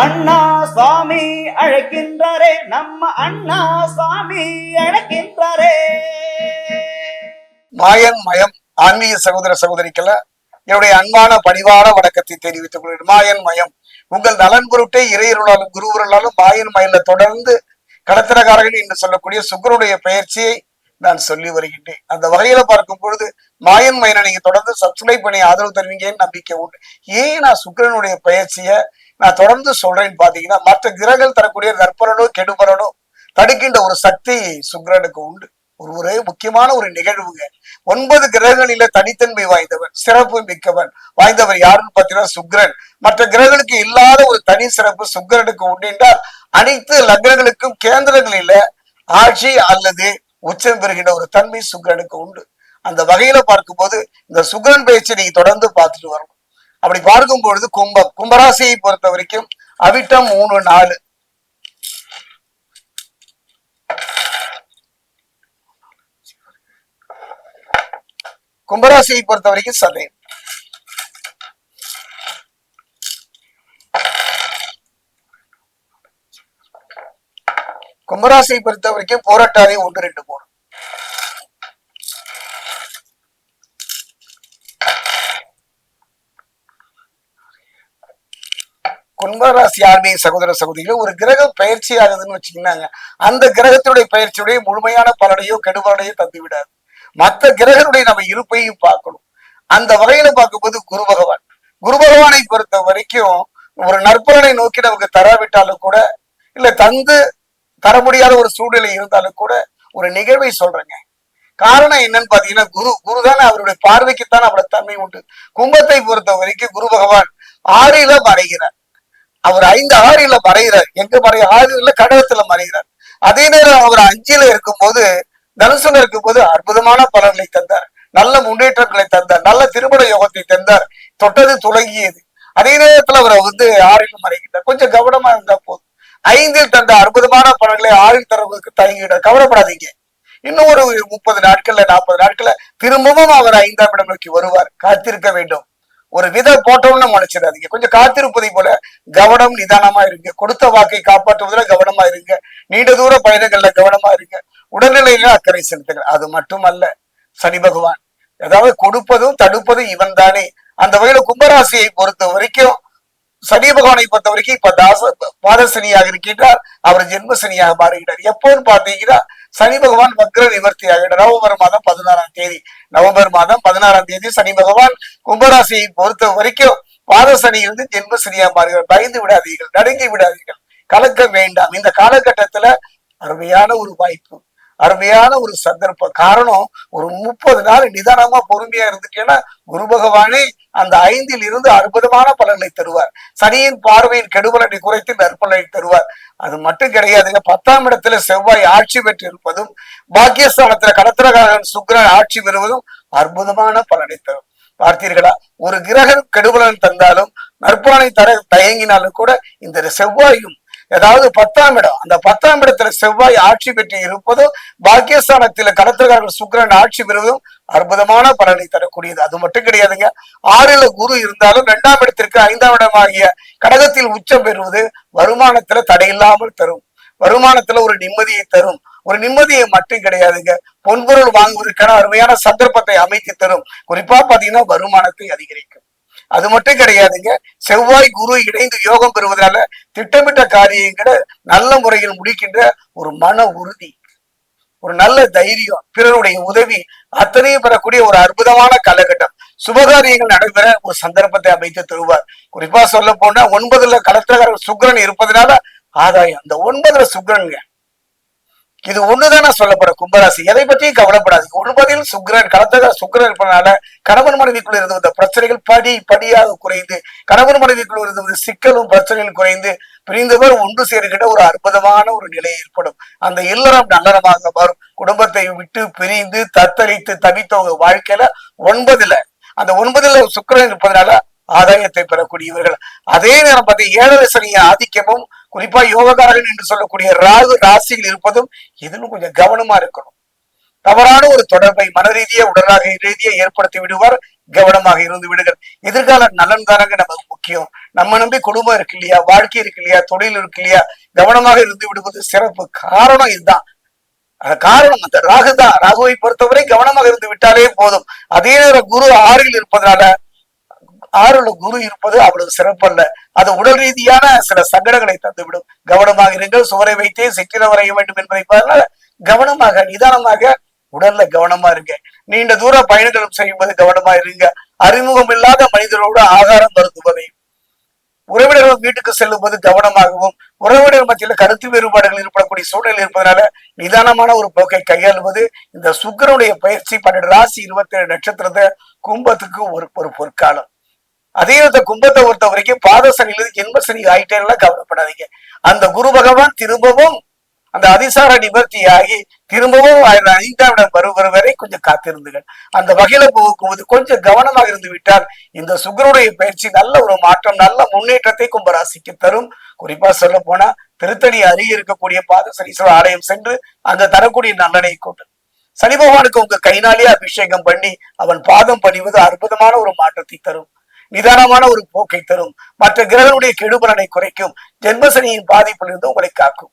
அண்ணா சுவாமி அழைக்கின்றாரே நம்ம அண்ணா சுவாமி அழைக்கின்றாரே. மாயன் மயம் ஆன்மீக சகோதர சகோதரிக்கல என்னுடைய அன்பான பணிவான வணக்கத்தை தெரிவித்துக் கொள்கிறேன். மாயன் மயம் உங்கள் நலன் பொருட்டே இறையருளாலும் குருவருளாலும் மாயன் மயன்ல தொடர்ந்து கடத்திரகாரர்கள் என்று சொல்லக்கூடிய சுக்கரனுடைய பயிற்சியை நான் சொல்லி வருகின்றேன். அந்த வகையில பார்க்கும் பொழுது மாயன் மயனை நீங்க தொடர்ந்து சப்ஸ்கிரைப் பண்ணி ஆதரவு தருவீங்கன்னு நம்பிக்கை உண்டு. ஏன் நான் சுக்கரனுடைய பயிற்சியை நான் தொடர்ந்து சொல்றேன்னு பாத்தீங்கன்னா மற்ற கிரகங்கள் தரக்கூடிய நற்பலனோ கெடுபலனோ தடுக்கின்ற ஒரு சக்தி சுக்கிரனுக்கு உண்டு. ஒரு ஒரே முக்கியமான ஒரு நிகழ்வுங்க. ஒன்பது கிரகங்களில தனித்தன்மை வாய்ந்தவன் சிறப்பு மிக்கவன் வாய்ந்தவர் யாருன்னு பார்த்தீங்கன்னா சுக்கிரன். மற்ற கிரகங்களுக்கு இல்லாத ஒரு தனி சிறப்பு சுக்கரனுக்கு உண்டு என்றால் அனைத்து லக்னங்களுக்கும் கேந்திரங்களில ஆட்சி அல்லது உச்சம் பெறுகின்ற ஒரு தன்மை சுக்கிரனுக்கு உண்டு. அந்த வகையில பார்க்கும்போது இந்த சுக்கிரன் பயிற்சி நீங்க தொடர்ந்து பார்த்துட்டு வரணும். அப்படி பார்க்கும் பொழுது கும்பம் கும்பராசியை பொறுத்த வரைக்கும் அவிட்டம் மூணு நாலு. கும்பராசியை பொறுத்த வரைக்கும் சதயம். கும்பராசியை பொறுத்த வரைக்கும் போராட்டாதி ஒன்று ரெண்டு மூணு. கும்பராசி ஆன்மீக சகோதர சகோதரிகள் ஒரு கிரகம் பயிற்சி ஆகுதுன்னு வச்சுக்கினாங்க. அந்த கிரகத்தினுடைய பயிற்சியுடைய முழுமையான பலனையோ கெடுபலனையோ தந்து விடாது. மற்ற கிரகனுடைய நம்ம இருப்பையும் பார்க்கணும். அந்த வகையில பார்க்கும்போது குரு பகவான். குரு பகவானை பொறுத்த வரைக்கும் ஒரு நற்பலனை நோக்கி நமக்கு தராவிட்டாலும் கூட இல்ல தந்து தர முடியாத ஒரு சூழ்நிலை இருந்தாலும் கூட ஒரு நிகழ்வை சொல்றேங்க. காரணம் என்னன்னு பாத்தீங்கன்னா குரு குரு தானே அவருடைய பார்வைக்குத்தான் அவரோட தன்மை உண்டு. கும்பத்தை பொறுத்த வரைக்கும் குரு பகவான் ஆறில மறைகிறார். அவர் ஐந்து ஆறில மறைகிறார். எங்க மறைய ஆறுல கடகத்துல மறைகிறார். அதே நேரம் அவர் அஞ்சில இருக்கும்போது தனுசுல இருக்கும்போது அற்புதமான பலன்களை தந்தார். நல்ல முன்னேற்றங்களை தந்தார். நல்ல திருமண யோகத்தை தந்தார். தொட்டது துலங்கியது. அதே நேரத்துல அவரை வந்து ஆறில் மறைகின்றார் கொஞ்சம் கவனமா இருந்தா போதும். ஐந்தில் தந்த அற்புதமான பலன்களை ஆறில் தரவுக்கு தயங்கிட்டார் கவலைப்படாதீங்க. இன்னும் ஒரு முப்பது நாட்கள்ல நாற்பது நாட்கள்ல திரும்பவும் அவர் ஐந்தாம் இடம் நோக்கி வருவார். காத்திருக்க வேண்டும். ஒரு விதை போட்டோம்னு நினைச்சிடாதீங்க. கொஞ்சம் காத்திருப்பதை போல கவனம் நிதானமா இருங்க. கொடுத்த வாக்கை காப்பாற்றுவதில் கவனமா இருங்க. நீண்ட தூர பயணங்கள்ல கவனமா இருங்க. உடல்நிலையில அக்கறை செலுத்துங்க அது மட்டுமல்ல சனி பகவான். அதாவது கொடுப்பதும் தடுப்பதும் இவன் தானே. அந்த வகையில கும்பராசியை பொறுத்த வரைக்கும் சனி பகவானை பொறுத்த வரைக்கும் இப்ப தாச பாத சனியாக இருக்கின்றார். அவர் ஜென்ம சனியாக மாறுகிறார். எப்போன்னு பாத்தீங்கன்னா சனி பகவான் வக்ர நிவர்த்தி ஆகிறார் நவம்பர் மாதம் பதினாறாம் தேதி. நவம்பர் மாதம் பதினாறாம் தேதி சனி பகவான் கும்பராசியை பொறுத்த வரைக்கும் பாத சனியிலிருந்து ஜென்ம சனியா மாறுகிறார். பயந்து விடாதீர்கள் நடுங்கி விடாதீர்கள். கலக்க வேண்டாம். இந்த காலகட்டத்துல அருமையான ஒரு வாய்ப்பு. அருமையான ஒரு சந்தர்ப்பம் காரணம் ஒரு முப்பது நாள் நிதானமா பொறுமையா இருந்துட்டேன்னா குரு பகவானே அந்த ஐந்தில் இருந்து அற்புதமான பலனை தருவார். சனியின் பார்வையின் கெடுபலனை குறைத்து நற்பலனை தருவார். அது மட்டும் கிடையாதுங்க பத்தாம் இடத்துல செவ்வாய் ஆட்சி பெற்றிருப்பதும் பாக்கியஸ்தானத்துல கடத்திரகாரன் சுக்ரன் ஆட்சி பெறுவதும் அற்புதமான பலனை தரும். பார்த்தீர்களா? ஒரு கிரகம் கெடுபலன் தந்தாலும் நற்பலனை தர தயங்கினாலும் கூட இந்த செவ்வாயும் ஏதாவது பத்தாம் இடம். அந்த பத்தாம் இடத்துல செவ்வாய் ஆட்சி பெற்று இருப்பதும் பாக்கியஸ்தானத்தில் கடத்திரக்காரர்கள் சுக்கிரன் ஆட்சி பெறுவதும் அற்புதமான பலனை தரக்கூடியது. அது மட்டும் கிடையாதுங்க. ஆறுல குரு இருந்தாலும் இரண்டாம் இடத்திற்கு ஐந்தாம் இடமாகிய கடகத்தில் உச்சம் பெறுவது வருமானத்துல தடையில்லாமல் தரும். வருமானத்துல ஒரு நிம்மதியை தரும். ஒரு நிம்மதியை மட்டும் கிடையாதுங்க. பொன்பொருள் வாங்குவதற்கான அருமையான சந்தர்ப்பத்தை அமைத்து தரும். குறிப்பா பாத்தீங்கன்னா வருமானத்தை அதிகரிக்கும். அது மட்டும் கிடையாதுங்க. செவ்வாய் குரு இணைந்து யோகம் பெறுவதனால திட்டமிட்ட காரியங்களை நல்ல முறையில் முடிக்கின்ற ஒரு மன உறுதி ஒரு நல்ல தைரியம் பிறருடைய உதவி அத்தனையும் பெறக்கூடிய ஒரு அற்புதமான காலகட்டம். சுபகாரியங்கள் நடைபெற ஒரு சந்தர்ப்பத்தை அமைத்து தருவார். குறிப்பா சொல்ல போனா ஒன்பதுல கலத்திரகாரர் சுக்கிரன் இருப்பதனால ஆதாயம். அந்த ஒன்பதுல சுக்கிரனுங்க. இது ஒண்ணுதான் நான் சொல்லப்படுற கும்பராசி. எதை பற்றியும் கவலைப்படாதீங்க. ஒன்பதில் சுக்கிரன். கலத்தக சுக்ரன் இருப்பதனால கணவன் மனைவிக்குள் இருந்து வந்த பிரச்சனைகள் படி படியாக குறைந்து கணவன் மனைவிக்குள் இருந்து வந்த சிக்கலும் பிரச்சனைகள் குறைந்து பிரிந்தவர் ஒன்று சேர்கின்ற ஒரு அற்புதமான ஒரு நிலை ஏற்படும். அந்த இல்லறம் நல்லறமாக வரும் குடும்பத்தை விட்டு பிரிந்து தத்தளித்து தவித்தவங்க வாழ்க்கையில ஒன்பதுல அந்த ஒன்பதுல சுக்கரன் இருப்பதனால ஆதாயத்தை பெறக்கூடியவர்கள். அதே நேரம் பார்த்தீங்க ஏழரை ஆதிக்கமும் குறிப்பா யோகக்காரர்கள் என்று சொல்லக்கூடிய ராகு ராசியில் இருப்பதும் இதிலும் கொஞ்சம் கவனமா இருக்கணும். தவறான ஒரு தொடர்பை மன ரீதியா உடலாக ரீதியா ஏற்படுத்தி விடுவார். கவனமாக இருந்து விடுங்கள். எதிர்கால நலன் தானங்க நமக்கு முக்கியம். நம்ம நம்பி குடும்பம் இருக்கு இல்லையா? வாழ்க்கை இருக்கு இல்லையா? தொழில் இருக்கு இல்லையா? கவனமாக இருந்து விடுவது சிறப்பு காரணம் இதுதான். காரணம் அந்த ராகு தான் ராகுவை பொறுத்தவரை கவனமாக இருந்து விட்டாலே போதும். அதே நேரம் குரு ஆறில் இருப்பதனால ஆறுல குரு இருப்பது அவ்வளவு சிறப்பல்ல. அது உடல் ரீதியான சில சங்கடங்களை தந்துவிடும். கவனமாக இருங்கள் சுவரை வைத்தே சிற்றின வரைய வேண்டும் என்பதை பாருங்க கவனமாக நிதானமாக உடல்ல கவனமா இருங்க. நீண்ட தூர பயணங்களும் செய்யும்போது கவனமா இருங்க. அறிமுகம் இல்லாத மனிதரோடு ஆகாரம் மருந்துவதை உறவினர்கள் வீட்டுக்கு செல்லும் போது கவனமாகவும் உறவினர் மத்தியில கருத்து வேறுபாடுகள் ஏற்படக்கூடிய சூழல் இருப்பதனால நிதானமான ஒரு போக்கை கையாளுவது இந்த சுக்கிரனுடைய பயிற்சி பன்னெண்டு ராசி இருபத்தி ஏழு நட்சத்திரத்தை கும்பத்துக்கு ஒரு ஒரு பொற்காலம். அதே இந்த கும்பத்தை பொறுத்த வரைக்கும் பாத சனியிலிருந்து ஜென்ம சனி ஆயிட்டேன்னா கவலைப்படாதீங்க. அந்த குரு பகவான் திரும்பவும் அந்த அதிசார நிவர்த்தியாகி திரும்பவும் ஐந்தாம் இடம் வருவர் வரை கொஞ்சம் காத்திருந்துகள். அந்த வகையில போகும்போது கொஞ்சம் கவனமாக இருந்து விட்டால் இந்த சுகருடைய பயிற்சி நல்ல ஒரு மாற்றம் நல்ல முன்னேற்றத்தை கும்பராசிக்கு தரும். குறிப்பா சொல்ல போனா திருத்தணி அருகே இருக்கக்கூடிய பாத சனீஸ்வரர் ஆலயம் சென்று அங்க தரக்கூடிய நலனை கொண்டு சனி பகவானுக்கு உங்க கைனாலே அபிஷேகம் பண்ணி அவன் பாதம் பணிவது அற்புதமான ஒரு மாற்றத்தை தரும். நிதானமான ஒரு போக்கை தரும். மற்ற கிரகனுடைய கெடுபலனை குறைக்கும். ஜென்மசனியின் பாதிப்பிலிருந்து உங்களை காக்கும்.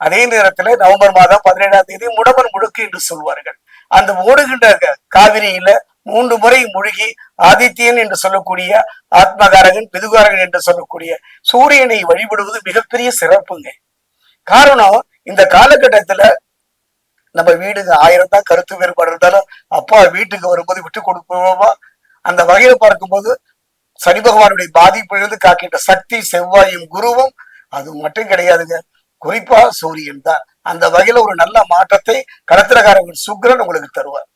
அதே நேரத்துல நவம்பர் மாதம் பதினேழாம் தேதி முடமன் முழுக்கு என்று சொல்வார்கள். அந்த ஓடுகின்ற காவிரியில மூன்று முறை முழுகி ஆதித்யன் என்று சொல்லக்கூடிய ஆத்மகாரகன் பிதுகாரகன் என்று சொல்லக்கூடிய சூரியனை வழிபடுவது மிகப்பெரிய சிறப்புங்க. காரணம் இந்த காலகட்டத்துல நம்ம வீடுங்க ஆயிரம் தான் கருத்து வேறுபாடு இருந்தாலும் அப்பா வீட்டுக்கு வரும்போது விட்டு கொடுப்போமா? அந்த வகையில பார்க்கும்போது சனி பகவானுடைய பாதிப்பிலிருந்து காக்கின்ற சக்தி செவ்வாயும் குருவும் அது மட்டும் கிடையாதுங்க. குறிப்பா சூரியன் தான். அந்த வகையில ஒரு நல்ல மாற்றத்தை கடத்திரக்காரர்கள் சுக்ரன் உங்களுக்கு தருவார்.